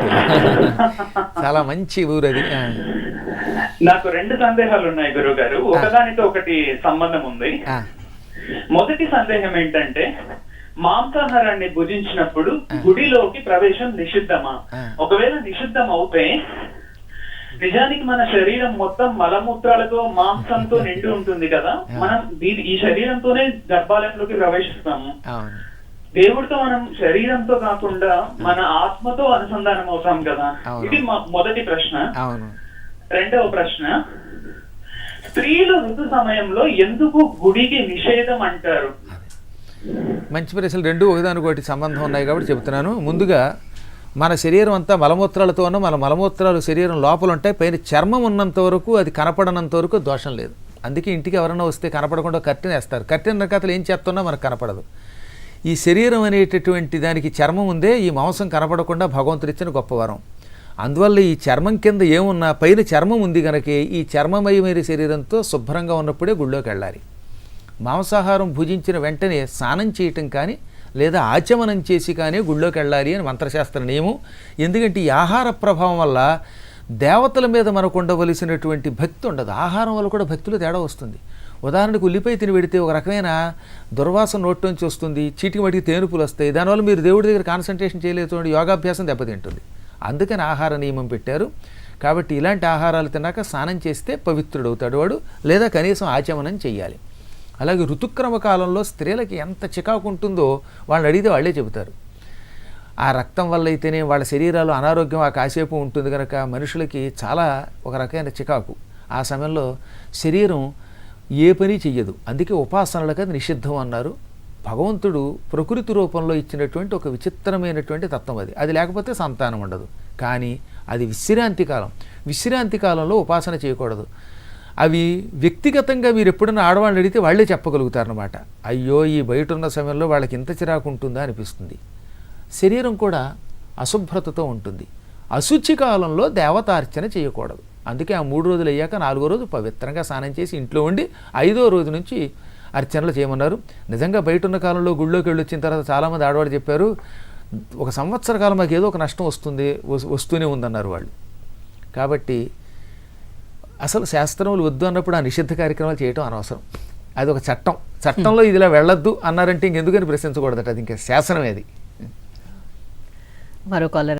చాలా మంచి ఊరు అది. నాకు రెండు సందేహాలు ఉన్నాయి గురువు గారు ఒకదానితో ఒకటి సంబంధం ఉంది. మొదటి సందేహం ఏంటంటే మాంసాహారాన్ని భుజించినప్పుడు గుడిలోకి ప్రవేశం నిషిద్ధమా. ఒకవేళ నిషిద్ధం అవుతే నిజానికి మన శరీరం మొత్తం మలమూత్రాలతో మాంసంతో నిండి ఉంటుంది కదా? మనం దీని ఈ శరీరంతోనే గర్భాలయంలోకి ప్రవేశిస్తాము. దేవుడితో మనం శరీరంతో కాకుండా మన ఆత్మతో అనుసంధానం అవుతాం కదా. ఇది మొదటి ప్రశ్న. అవును. రెండవ ప్రశ్న. స్త్రీలు ఋతు సమయంలో ఎందుకు గుడికి నిషేధం అంటారు? మంచి ప్రశ్నలు రెండు ఒకదానికొకటి సంబంధం ఉన్నాయి కాబట్టి చెబుతున్నాను ముందుగా మన శరీరం అంతా మలమూత్రాలతోనూ మన మలమూత్రాలు శరీరం లోపల ఉంటాయి పైన చర్మం ఉన్నంత వరకు అది కనపడనంత వరకు దోషం లేదు. అందుకే ఇంటికి ఎవరైనా వస్తే కనపడకుండా కర్టెన్ వేస్తారు. కర్టెన్ రకాతలు ఏం చేస్తున్నా మనకు కనపడదు. ఈ శరీరం అనేటటువంటి దానికి చర్మం ఉందే ఈ మాంసం కనపడకుండా భగవంతుడిచ్చిన గొప్ప వరం అందువల్ల ఈ చర్మం కింద ఏమున్నా పైన చర్మం ఉంది కనుక ఈ చర్మమయమైన శరీరంతో శుభ్రంగా ఉన్నప్పుడే గుళ్ళోకి వెళ్ళాలి. మాంసాహారం భుజించిన వెంటనే స్నానం చేయటం కానీ లేదా ఆచమనం చేసి కానీ గుళ్ళోకి వెళ్ళాలి అని మంత్రశాస్త్ర నియమం. ఎందుకంటే ఈ ఆహార ప్రభావం వల్ల దేవతల మీద మనకు ఉండవలసినటువంటి భక్తి ఉండదు. ఆహారం వల్ల కూడా భక్తులు తేడా వస్తుంది. ఉదాహరణకు ఉల్లిపాయ తిని పెడితే ఒక రకమైన దుర్వాసన నోట్లోంచి వస్తుంది చీటికి మటికి తేనుపులు వస్తాయి. దానివల్ల మీరు దేవుడి దగ్గర కాన్సన్ట్రేషన్ చేయలేదు యోగాభ్యాసం దెబ్బతింటుంది. అందుకని ఆహార నియమం పెట్టారు. కాబట్టి ఇలాంటి ఆహారాలు తిన్నాక స్నానం చేస్తే పవిత్రుడవుతాడు వాడు లేదా కనీసం ఆచమనం చేయాలి అలాగే ఋతుక్రమ కాలంలో స్త్రీలకి ఎంత చికాకు ఉంటుందో వాళ్ళని అడిగితే వాళ్ళే చెబుతారు. ఆ రక్తం వల్ల అయితేనే వాళ్ళ శరీరాలు అనారోగ్యం ఆ కాసేపు ఉంటుంది కనుక మనుషులకి చాలా ఒక రకమైన చికాకు. ఆ సమయంలో శరీరం ఏ పని చెయ్యదు. అందుకే ఉపాసనలకు అది నిషిద్ధం అన్నారు. భగవంతుడు ప్రకృతి రూపంలో ఇచ్చినటువంటి ఒక విచిత్రమైనటువంటి తత్వం అది. అది లేకపోతే సంతానం ఉండదు. కానీ అది విశ్రాంతి కాలం. విశ్రాంతి కాలంలో ఉపాసన చేయకూడదు. అవి వ్యక్తిగతంగా మీరు ఎప్పుడైనా ఆడవాళ్ళని అడిగితే వాళ్ళే చెప్పగలుగుతారనమాట అయ్యో ఈ బయట ఉన్న సమయంలో వాళ్ళకి ఇంత చిరాకు ఉంటుందా అనిపిస్తుంది. శరీరం కూడా అశుభ్రతతో ఉంటుంది. అశుచి కాలంలో దేవతార్చన చేయకూడదు. అందుకే ఆ మూడు రోజులు అయ్యాక నాలుగో రోజు పవిత్రంగా స్నానం చేసి ఇంట్లో ఉండి ఐదో రోజు నుంచి అర్చనలు చేయమన్నారు. నిజంగా బయట ఉన్న కాలంలో గుళ్ళోకి వెళ్ళి వచ్చిన తర్వాత చాలామంది ఆడవాళ్ళు చెప్పారు ఒక సంవత్సర కాలం మాకు ఏదో ఒక నష్టం వస్తుంది వస్- వస్తూనే ఉందన్నారు వాళ్ళు. కాబట్టి అసలు శాస్త్రములు వద్దు అన్నప్పుడు ఆ నిషిద్ధ కార్యక్రమాలు చేయటం అనవసరం. అది ఒక చట్టం. చట్టంలో ఇది ఇలా వెళ్ళొద్దు అన్నారంటే ఇంకెందుకని ప్రశ్నించకూడదట. అది ఇంకా శాసనమే అది. మరో కాలర్